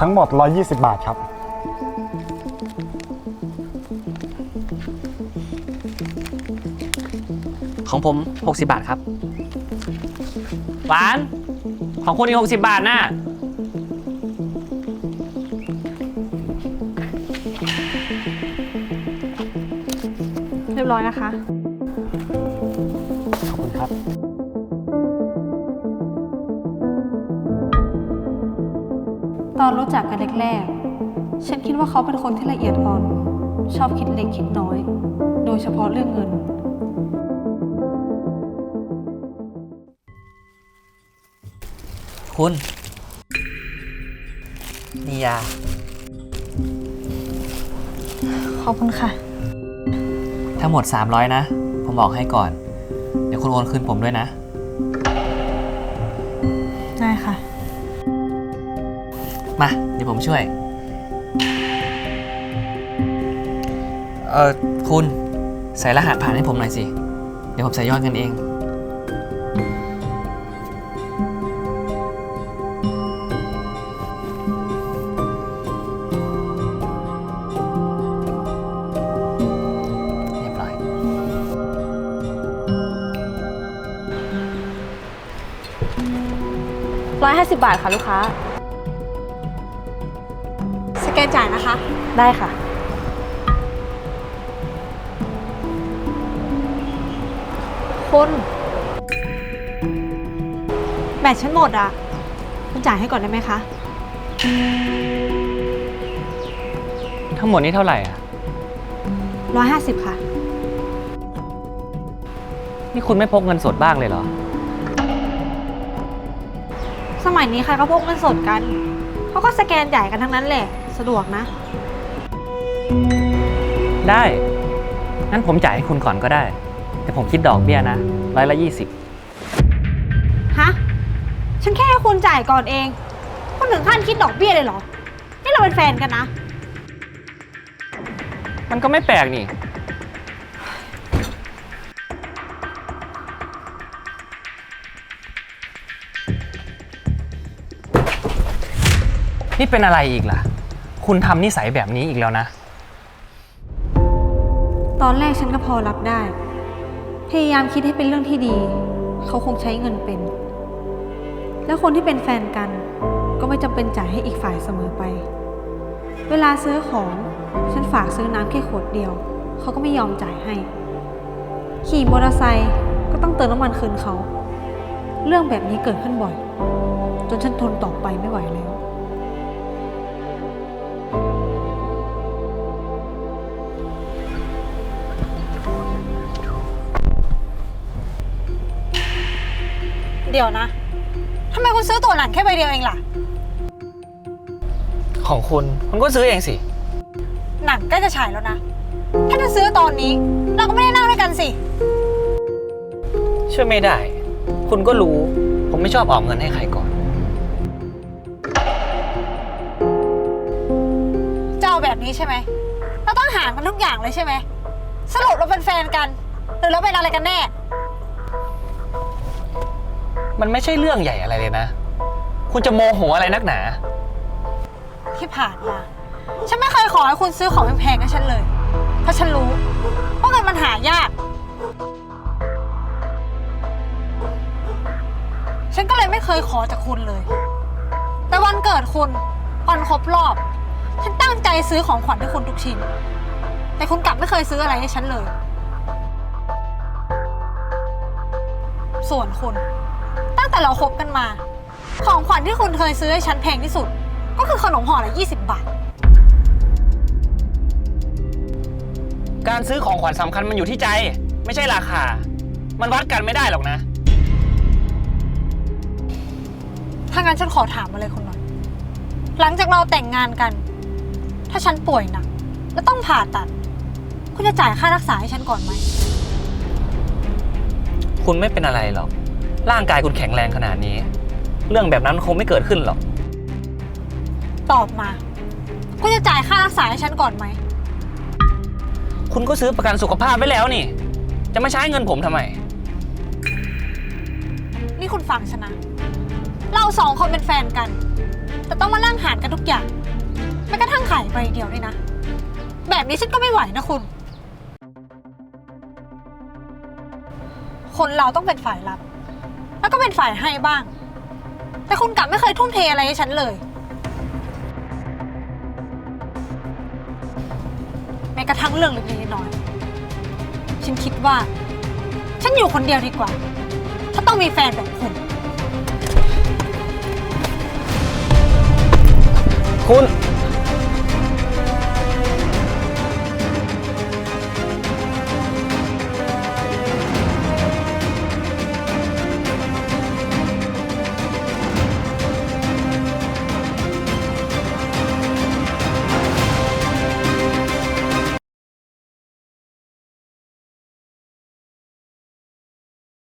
ทั้งหมด 120 บาทครับ ของผม 60 บาทครับ หวาน ของคุณอีก60 บาทน่ะเรียบร้อยนะคะ ขอบคุณครับ ตอนรู้จักกันแรกๆ ฉันคิดว่าเขาเป็นคนที่ละเอียดอ่อน ชอบคิดเล็กคิดน้อย โดยเฉพาะเรื่องเงิน คุณนี่ยา ขอบคุณค่ะ ทั้งหมด 300 นะ ผมบอกให้ก่อน เดี๋ยวคุณโอนคืนผมด้วยนะ มา เดี๋ยวผมช่วย เออคุณใส่รหัสผ่านให้ผมหน่อยสิ เดี๋ยวผมใส่ยอดเงินเอง เรียบร้อย 150 บาทค่ะลูกค้า สแกนจ่ายนะคะ ได้ค่ะ คุณแบตฉันหมดอะ คุณจ่ายให้ก่อนได้ไหมคะ ทั้งหมดนี้เท่าไหร่อะ150ค่ะ นี่คุณไม่พกเงินสดบ้างเลยเหรอ สมัยนี้ใครก็พกเงินสดกัน เขาก็สแกนจ่ายกันทั้งนั้นแหละ สะดวกนะ ได้ งั้นผมจ่ายให้คุณก่อนก็ได้ แต่ผมคิดดอกเบี้ยนะร้อยละยี่สิบฮะ ฉันแค่ให้คุณจ่ายก่อนเอง คุณถึงขั้นคิดดอกเบี้ยเลยเหรอ นี่เราเป็นแฟนกันนะ มันก็ไม่แปลกนี่ นี่เป็นอะไรอีกล่ะ คุณทำนิสัยแบบนี้อีกแล้วนะ ตอนแรกฉันก็พอรับได้ พยายามคิดให้เป็นเรื่องที่ดี เขาคงใช้เงินเป็น แล้วคนที่เป็นแฟนกัน ก็ไม่จำเป็นจ่ายให้อีกฝ่ายเสมอไป เวลาซื้อของ ฉันฝากซื้อน้ำแค่ขวดเดียว เขาก็ไม่ยอมจ่ายให้ ขี่มอเตอร์ไซค์ก็ต้องเติมน้ำมันคืนเขา เรื่องแบบนี้เกิดขึ้นบ่อย จนฉันทนต่อไปไม่ไหวแล้ว เดี๋ยวนะทำไมคุณซื้อตั๋วหนังแค่ใบเดียวเองล่ะ ของคุณคุณก็ซื้อเองสิ หนังใกล้จะฉายแล้วนะ ถ้าจะซื้อตอนนี้ เราก็ไม่ได้นั่งด้วยกันสิ ช่วยไม่ได้ คุณก็รู้ ผมไม่ชอบออกเงินให้ใครก่อน จะเอาแบบนี้ใช่ไหม เราต้องหารกันทุกอย่างเลยใช่ไหม สรุปเราเป็นแฟนกัน หรือเราเป็นอะไรกันแน่ มันไม่ใช่เรื่องใหญ่อะไรเลยนะ คุณจะโมโหอะไรนักหนา ที่ผ่านมาฉันไม่เคยขอให้คุณซื้อของแพงๆให้ฉันเลย เพราะฉันรู้ว่าเงินมันหายาก ฉันก็เลยไม่เคยขอจากคุณเลย แต่วันเกิดคุณวันครบรอบ ฉันตั้งใจซื้อของขวัญให้คุณทุกชิ้น แต่คุณกลับไม่เคยซื้ออะไรให้ฉันเลย ส่วนคุณ ตั้งแต่เราคบกันมา ของขวัญที่คุณเคยซื้อให้ฉันแพงที่สุด ก็คือขนมห่อละ20 บาท การซื้อของขวัญสำคัญมันอยู่ที่ใจ ไม่ใช่ราคา มันวัดกันไม่ได้หรอกนะ ถ้างั้นฉันขอถามอะไรคุณหน่อย หลังจากเราแต่งงานกัน ถ้าฉันป่วยหนักแล้วต้องผ่าตัด คุณจะจ่ายค่ารักษาให้ฉันก่อนไหม คุณไม่เป็นอะไรหรอก ร่างกายคุณแข็งแรงขนาดนี้ เรื่องแบบนั้นคงไม่เกิดขึ้นหรอก ตอบมา คุณจะจ่ายค่ารักษาให้ฉันก่อนไหม คุณก็ซื้อประกันสุขภาพไว้แล้วนี่ จะมาใช้เงินผมทำไม นี่คุณฟังฉันนะ เราสองคนเป็นแฟนกัน แต่ต้องมานั่งหารกันทุกอย่างแม้กระทั่งขายใบเดียวด้วยนะ แบบนี้ฉันก็ไม่ไหวนะคุณ คนเราต้องเป็นฝ่ายรับแล้ว ก็เป็นฝ่ายให้บ้าง แต่คุณกลับไม่เคยทุ่มเทอะไรให้ฉันเลย แม้กระทั่งเรื่องเล็กๆน้อยๆฉันคิดว่า ฉันอยู่คนเดียวดีกว่า ถ้าต้องมีแฟนแบบคุณ คุณ